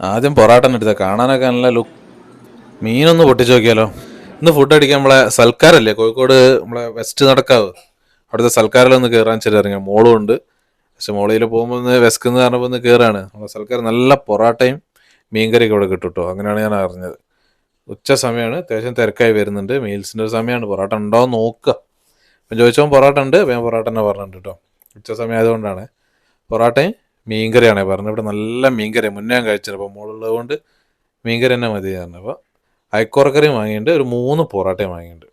ആദ്യം പൊറാട്ടൻ എടുത്ത. കാണാനൊക്കെ നല്ല ലുക്ക് മീനൊന്ന് പൊട്ടിച്ച് നോക്കിയാലോ. ഇന്ന് ഫുഡ് അടിക്കാൻ നമ്മളെ സൽക്കാരല്ലേ? കോഴിക്കോട് നമ്മളെ വെസ്റ്റ് നടക്കാവ്. അവിടുത്തെ സൽക്കാരിലൊന്ന് കയറാൻ ചെറിയ ഇറങ്ങി. മോളും ഉണ്ട്. പക്ഷെ മോളിയിൽ പോകുമ്പോൾ ഒന്ന് വെസ്ക്കെന്ന് പറഞ്ഞപ്പോൾ ഒന്ന് കയറാണ് നമ്മളെ സൽക്കാരം നല്ല പൊറാട്ടയും മീൻകറിയൊക്കെ ഇവിടെ കിട്ടും കേട്ടോ അങ്ങനെയാണ് ഞാൻ അറിഞ്ഞത്. ഉച്ച സമയമാണ്. അത്യാവശ്യം തിരക്കായി വരുന്നുണ്ട്. മീൽസിന്റെ ഒരു സമയമാണ്. പൊറോട്ട ഉണ്ടോ നോക്കുക. അപ്പം ചോദിച്ചപ്പോൾ പൊറോട്ട ഉണ്ട്. ഞാൻ പൊറോട്ട തന്നെ പറഞ്ഞിട്ടുണ്ട് കേട്ടോ ഉച്ച സമയം ആയതുകൊണ്ടാണ്. പൊറോട്ടയും മീൻകറിയാണ്. പറഞ്ഞത് ഇവിടെ നല്ല മീൻകറി. മുന്നേ കഴിച്ചത് അപ്പോൾ മോളുള്ളത് കൊണ്ട് മീൻകറി തന്നെ മതി പറഞ്ഞു അപ്പോൾ അയക്കുറക്കറിയും വാങ്ങിയിട്ടുണ്ട്. ഒരു മൂന്ന് പൊറോട്ടയും വാങ്ങിയിട്ടുണ്ട്.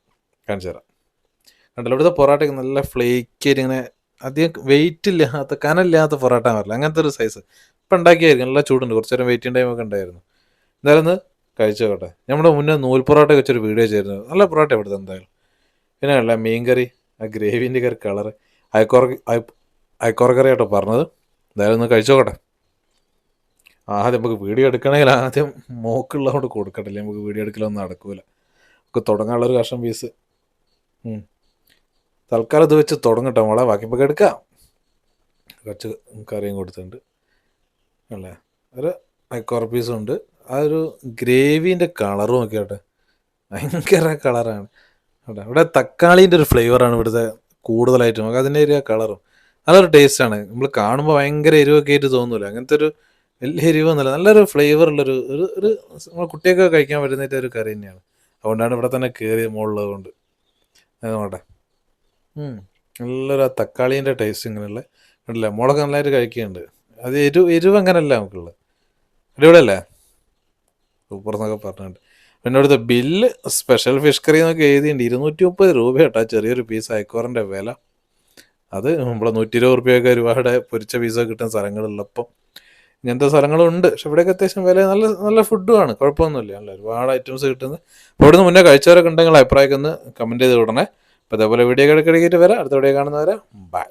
കാണിച്ചു തരാം. കണ്ടല്ലോ ഇവിടുത്തെ പൊറോട്ടയ്ക്ക് നല്ല ഫ്ലേക്കി ആയിട്ട് ഇങ്ങനെ അധികം വെയിറ്റ് ഇല്ലാത്ത കനമില്ലാത്ത പൊറോട്ട വരില്ല അങ്ങനത്തെ ഒരു സൈസ് ഇപ്പം ഉണ്ടാക്കിയായിരിക്കും. നല്ല ചൂടുണ്ട്. കുറച്ച് നേരം വെയിറ്റിംഗ് ഒക്കെ ഉണ്ടായിരുന്നു. എന്തായാലും ഒന്ന് കഴിച്ചു കേട്ടെ നമ്മുടെ മുന്നേ നൂൽ പൊറോട്ട വെച്ചൊരു വീഡിയോ ചെയ്തിരുന്നു നല്ല പൊറോട്ട ഇവിടുത്തെ എന്തായാലും. പിന്നെ അല്ല മീൻകറി ആ ഗ്രേവിന്റെ കറി കളറ് അയക്കുറ അയക്കുറക്കറി കേട്ടോ പറഞ്ഞത്. എന്തായാലും ഒന്ന് കഴിച്ചു നോക്കട്ടെ. ആദ്യം നമുക്ക് വീഡിയോ എടുക്കണമെങ്കിൽ ആദ്യം മോക്കുള്ളതുകൊണ്ട് കൊടുക്കട്ടില്ല നമുക്ക് വീഡിയോ എടുക്കലൊന്നും നടക്കൂല. നമുക്ക് തുടങ്ങാനുള്ളൊരു കഷ്ണം പീസ്. തൽക്കാലം ഇത് വെച്ച് തുടങ്ങട്ടെ മോളെ. ബാക്കി നമുക്ക് എടുക്കാം. കുറച്ച് കറിയും കൊടുത്തിട്ടുണ്ട്. അല്ലേ? ഒരു മൈക്കോറ പീസും ഉണ്ട്. ആ ഒരു ഗ്രേവീന്റെ കളറും ഒക്കെ ആട്ടെ ഭയങ്കര കളറാണ്. അവിടെ തക്കാളീന്റെ ഒരു ഫ്ലേവറാണ് ഇവിടുത്തെ കൂടുതലായിട്ട്. നമുക്ക് അതിന്റെ ഒരു കളറും. നല്ലൊരു ടേസ്റ്റാണ്. നമ്മൾ കാണുമ്പോൾ ഭയങ്കര എരിവൊക്കെ ആയിട്ട് തോന്നൂല. അങ്ങനത്തെ ഒരു വലിയ എരിവൊന്നുമില്ല നല്ലൊരു ഫ്ലേവർ ഫ്ലേവറുള്ളൊരു ഒരു ഒരു നമ്മൾ കുട്ടിയൊക്കെ കഴിക്കാൻ പറ്റുന്നതിന്റെ ഒരു കറി തന്നെയാണ്. അതുകൊണ്ടാണ് ഇവിടെ തന്നെ കയറി മുകളിലത് കൊണ്ട് നോട്ടെ നല്ലൊരു ആ തക്കാളീന്റെ ടേസ്റ്റ് ഇങ്ങനെയുള്ള ഉണ്ടല്ലേ മുളക് നല്ലതായിട്ട് കഴിക്കുന്നുണ്ട്. അത് എരിവ് എരിവ് അങ്ങനല്ല നമുക്കുള്ളത്. അടിപൊളിയല്ലേ? സൂപ്പർ എന്നൊക്കെ പറഞ്ഞിട്ടുണ്ട്. പിന്നെ അവിടുത്തെ ബില്ല് സ്പെഷ്യൽ ഫിഷ് കറി എന്നൊക്കെ എഴുതിയിട്ടുണ്ട്. ഇരുന്നൂറ്റി മുപ്പത് രൂപ കേട്ടോ ചെറിയൊരു പീസ് അയക്കോറിന്റെ വില. അത് നമ്മളെ നൂറ്റി ഇരുപത് റുപ്യൊക്കെ ഒരുപാട് പൊരിച്ച പീസൊക്കെ കിട്ടുന്ന സ്ഥലങ്ങളുള്ളപ്പം ഇങ്ങനത്തെ സ്ഥലങ്ങളുണ്ട്. പക്ഷെ ഇവിടെയൊക്കെ അത്യാവശ്യം വില നല്ല നല്ല ഫുഡുമാണ് കുഴപ്പമൊന്നുമില്ല. നല്ല ഒരുപാട് ഐറ്റംസ് കിട്ടുന്നത്. അപ്പോൾ ഇവിടുന്ന് മുന്നേ കഴിച്ചവരൊക്കെ ഉണ്ടെങ്കിൽ അഭിപ്രായമൊക്കെ ഒന്ന് കമന്റ് ചെയ്ത് വിടണേ. അപ്പോൾ അതേപോലെ വീഡിയോ കിടക്കിടക്കിയിട്ട് വരാം. അടുത്ത വീഡിയോ കാണുന്നവരെ ബൈ